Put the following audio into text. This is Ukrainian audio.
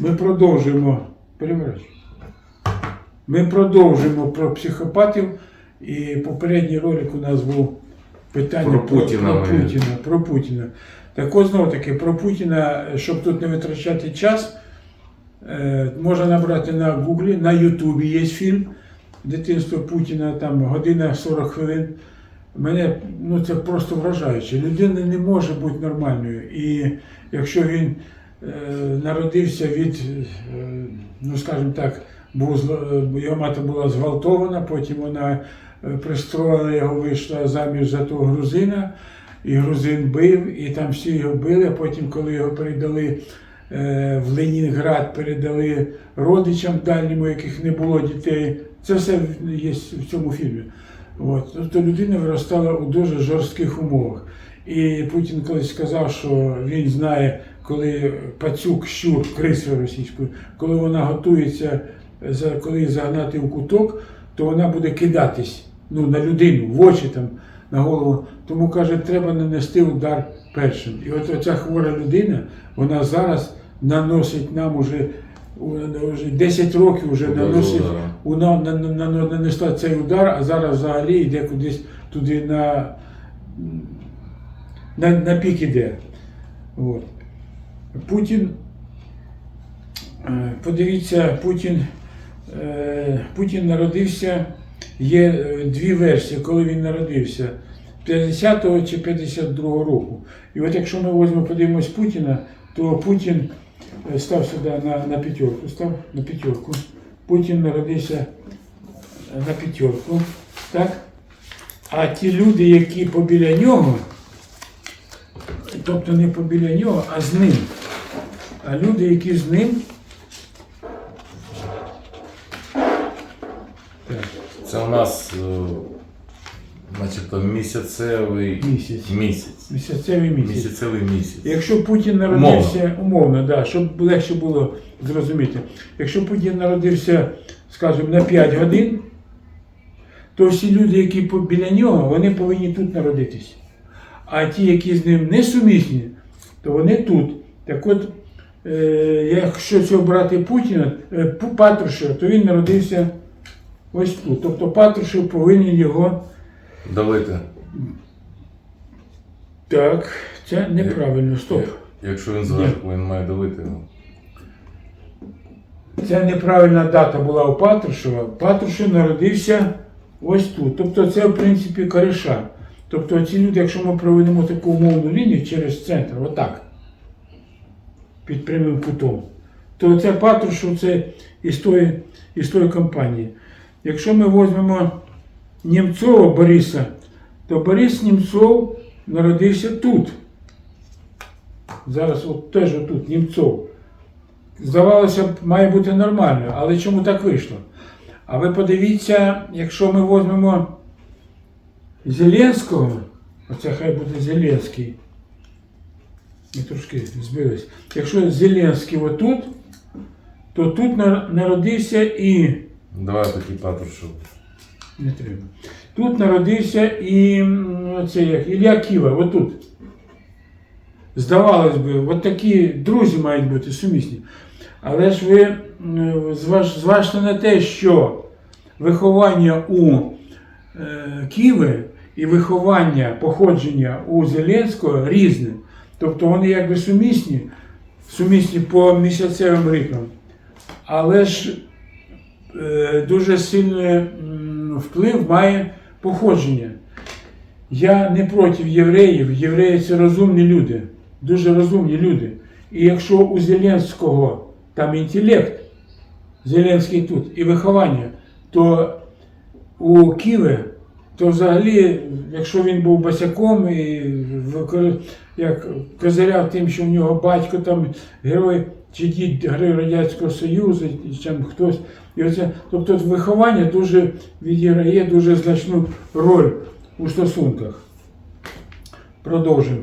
Ми продовжуємо. Ми продовжуємо про психопатів. І попередній ролик у нас був питання Про Путіна Про, Путіна, про Путіна. Так от знову таки, про Путіна, щоб тут не витрачати час, е, можна набрати на Гуглі, на Ютубі є фільм Дитинство Путіна, там година 40 хвилин. Мене ну це просто вражаюче. Людина не може бути нормальною. І якщо він народився від, е, ну скажімо так, е, його мати була зґвалтована, потім вона е, пристроїла його, вийшла заміж за того грузина, і грузин бив, і там всі його били, а потім, коли його передали е, в Ленінград, передали родичам дальнім, у яких не було дітей. Це все є в цьому фільмі. От. Тобто людина виростала у дуже жорстких умовах. І Путін колись сказав, що він знає, коли пацюк, щур, криса російською, коли вона готується, за- коли загнати у куток, то вона буде кидатись ну, на людину, в очі там, на голову. Тому каже, треба нанести удар першим. І от оця хвора людина, вона зараз наносить нам уже. Вже 10 років вже наносить вона на- на- на- нанесла цей удар, а зараз взагалі йде кудись туди на, на, на пік іде. От. Путін, е, подивіться, Путін, е, Путін народився, є е, дві версії, коли він народився. 50-го чи 52-го року. І от якщо ми візьмемо, подивимось Путіна, то Путін став сюди на, на п'ятерку, став на п'ятерку. Путін народився на п'ятерку. Так? А ті люди, які побіля нього, тобто не побіля нього, а з ним. А люди, які з ним. Так, Це у нас е, начебто місяцевий Місяць. місяць. місяцевий місяць. Місяцевий місяць. Якщо Путін народився, умовно, да, щоб легше було зрозуміти, якщо Путін народився, скажімо, на 5 годин, то всі люди, які по- біля нього, вони повинні тут народитись. А ті, які з ним не сумісні, то вони тут. Так от, якщо цього брати Путіна, е, Патрушева, то він народився ось тут. Тобто Патрушев повинен його. Давайте. Так, це неправильно, стоп. Якщо він зверху, він має давити. Це неправильна дата була у Патрушева. Патрушев народився ось тут. Тобто це, в принципі, кореша. Тобто ці люди, якщо ми проведемо таку умовну лінію через центр, отак, під прямим кутом, то це Патрушев це із тої, із тої компанії. Якщо ми візьмемо Німцова Бориса, то Борис Німцов народився тут. Зараз от теж отут Німцов здавалося б, має бути нормально, але чому так вийшло? А ви подивіться, якщо ми візьмемо Зеленського, оце хай буде Зеленський. Ми трошки збились. Якщо Зеленський отут, то тут народився і. Давай такий Патрушев. Не треба. Тут народився і м, це як Ілля Ківа, отут. Здавалось би, от такі друзі мають бути сумісні. Але ж ви зваж, зважте на те, що виховання у е, Ківи і виховання походження у Зеленського різне. Тобто вони якби сумісні, сумісні по місяцевим ритмам. Але ж е, дуже сильний вплив має походження. Я не проти євреїв. Євреї це розумні люди, дуже розумні люди. І якщо у Зеленського там інтелект, Зеленський тут, і виховання, то у Києві, то взагалі, якщо він був басяком і як козиряв тим, що в нього батько там герой чи дід герой Радянського Союзу, чи там хтось. І оце, тобто виховання дуже відіграє дуже значну роль у стосунках. Продовжимо.